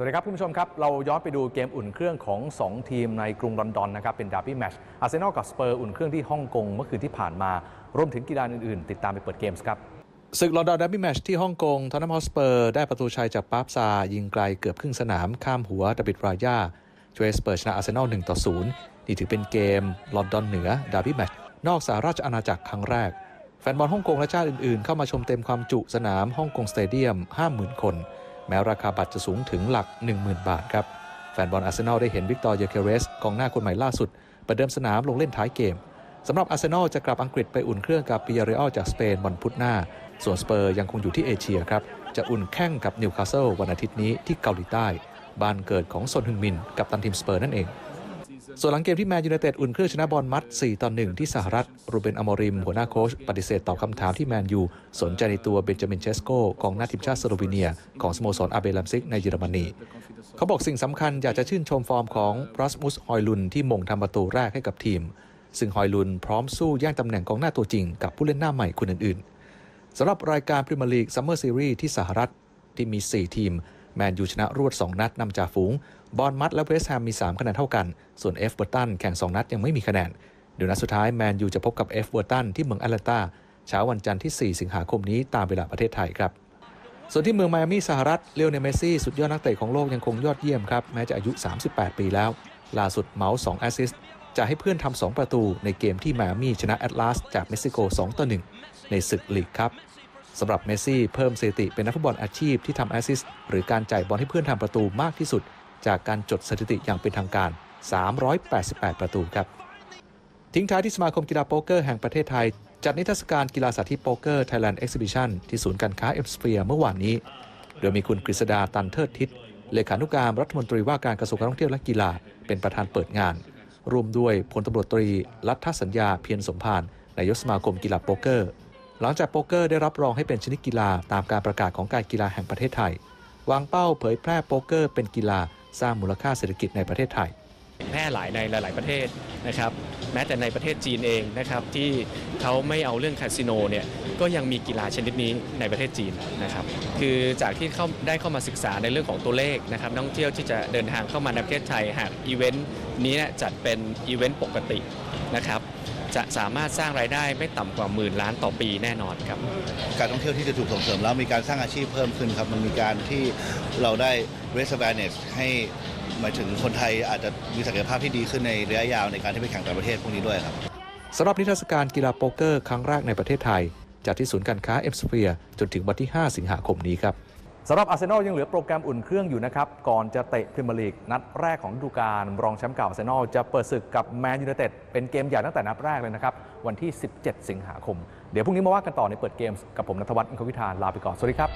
สวัสดีครับคุณผู้ชมครับ เราย้อนไปดูเกมอุ่นเครื่องของ 2 ทีมในกรุงลอนดอนนะครับ เป็นดาร์บี้แมชอาร์เซนอลกับสเปอร์อุ่นเครื่องที่ฮ่องกงเมื่อคืนที่ผ่านมารวมถึงกีฬาอื่นๆ ติดตามไปเปิดเกมส์ครับศึกลอนดอนดับบี้แมชที่ฮ่องกงทอนนัมฮอสเปอร์ได้ประตูชัยจากปาร์ซา ยิงไกลเกือบครึ่งสนามข้ามหัวดาบิดรายาช่วยสเปอร์ชนะอาร์เซนอล1ต่อ0นี่ถือเป็นเกมลอนดอนเหนือดับบี้แมชนอกสหราชอาณาจักรครั้งแรก แฟนบอลฮ่องกงและชาติอื่นๆ เข้ามาชมเต็มความจุสนามฮ่องกงสเตเดียม 50,000 คน แม้ราคาบัตรจะสูงถึงหลัก 10,000 บาทครับ แฟนบอลอาร์เซนอลได้เห็นวิกตอร์เยเคเรสกองหน้าคนใหม่ล่าสุด ประเดิมสนามลงเล่นท้ายเกมสำหรับอาร์เซนอลจะกลับอังกฤษไปอุ่นเครื่องกับปิยาเรอัลจากสเปนวันพุธหน้า ส่วนสเปอร์ยังคงอยู่ที่เอเชียครับจะอุ่นแข่งกับนิวคาสเซิลวันอาทิตย์นี้ที่เกาหลีใต้ บ้านเกิดของซอนฮึงมินกับตันทีมสเปอร์นั่นเอง ส่วนหลังเกมที่แมนยูไนเต็ดอุ่นเครื่องชนะบอลมัด 4 ต่อ 1 ที่สหรัฐ รูเบนอมอริม หัวหน้าโค้ชปฏิเสธตอบคำถามที่แมนยู สนใจในตัวเบนจามินเชสโกกองหน้าทีมชาติสโลวีเนีย ของสโมสรอาเบลัมซิกในเยอรมนี เขาบอกสิ่งสำคัญอยากจะชื่นชมฟอร์มของรัสมุสฮอยลุนที่มงทำประตูแรกให้กับทีม ซึ่งฮอยลุนพร้อมสู้แย่งตำแหน่งกองหน้าตัวจริงกับผู้เล่นหน้าใหม่คนอื่นๆสำหรับรายการพรีเมียร์ลีกซัมเมอร์ซีรีส์ที่สหรัฐที่มี 4 ทีม แมนยูชนะรวด 2 นัดนำจ่าฝูง บอลมัดและเวสต์แฮมมี 3 คะแนนเท่ากัน ส่วนเอฟเวอร์ตันแข่ง 2 นัดยังไม่มีคะแนน เดี๋ยวนัดสุดท้ายแมนยูจะพบกับเอฟเวอร์ตันที่เมืองแอตแลนตาเช้าวันจันทร์ที่ 4 สิงหาคมนี้ตามเวลาประเทศไทยครับ ส่วนที่เมืองไมอามีสหรัฐเลโอเนลเมซี่สุดยอดนักเตะของโลกยังคงยอดเยี่ยมครับแม้จะอายุ 38 ปีแล้วล่าสุดเมาส์2แอสซิสต์จะให้เพื่อนทำ2ประตูในเกมที่ไมอามีชนะแอตลาสจากเม็กซิโก 2 ต่อ 1 ในศึกลีกครับ สำหรับเมสซี่เพิ่มสถิติเป็นนักฟุตบอลอาชีพที่ทำแอสซิสต์หรือการจ่ายบอลให้เพื่อนทำประตูมากที่สุด จากการจดสถิติอย่างเป็นทางการ 388 ประตูครับ ทิ้งท้ายที่สมาคมกีฬาโป๊กเกอร์แห่งประเทศไทย จัดนิทรรศการกีฬาสาธิตโป๊กเกอร์ Thailand Exhibition ที่ศูนย์การค้าเอ็มสเฟียเมื่อวานนี้ โดยมีคุณกฤษดาตันเทิดทิศเลขานุการรัฐมนตรีว่าการกระทรวงการท่องเที่ยวและกีฬาเป็นประธานเปิดงานรวมด้วยพลตำรวจตรีรัฐสัญญาเพียรสมพานนายกสมาคมกีฬาโป๊กเกอร์ หลังจากโป๊กเกอร์ได้รับรองให้เป็นชนิดกีฬาตามการประกาศของการกีฬาแห่งประเทศไทยวางเป้าเผยแพร่โป๊กเกอร์เป็นกีฬาสร้างมูลค่าเศรษฐกิจในประเทศไทย แพร่หลายในหลาย ๆ ประเทศนะครับแม้แต่ในประเทศจีนเองนะครับที่เขาไม่เอาเรื่องคาสิโนเนี่ยก็ยังมีกีฬาชนิดนี้ในประเทศจีนนะครับคือจากที่เข้าได้เข้ามาศึกษาในเรื่องของตัวเลขนะครับนักท่องเที่ยวที่จะเดินทางเข้ามาในประเทศไทยหากอีเวนต์นี้จัดเป็นอีเวนต์ปกตินะครับ จะสามารถสร้างรายได้ไม่ต่ำกว่าหมื่นล้านต่อปีแน่นอนครับ การท่องเที่ยวที่จะถูกส่งเสริมแล้วมีการสร้างอาชีพเพิ่มขึ้นครับ มันมีการที่เราได้ raise awareness ให้หมายถึงคนไทยอาจจะมีศักยภาพที่ดีขึ้นในระยะยาวในการที่ไปแข่งต่างประเทศพวกนี้ด้วยครับสำหรับนิทรรศการกีฬาโป๊กเกอร์ครั้งแรกในประเทศไทยจัดที่ศูนย์การค้าเอ็มสเฟียจนถึงวันที่ 5 สิงหาคมนี้ครับ สำหรับอาร์เซนอลยังเหลือโปรแกรมอุ่นเครื่องอยู่นะครับ ก่อนจะเตะพรีเมียร์ลีกนัดแรกของฤดูกาลรองแชมป์เก่าอาร์เซนอลจะเปิดศึกกับแมนยูไนเต็ดเป็นเกมใหญ่ตั้งแต่นัดแรกเลยนะครับ วันที่ 17 สิงหาคม เดี๋ยวพรุ่งนี้มาว่ากันต่อในเปิดเกมกับผมนัทวัฒน์อินทวิธานลาไปก่อนสวัสดีครับ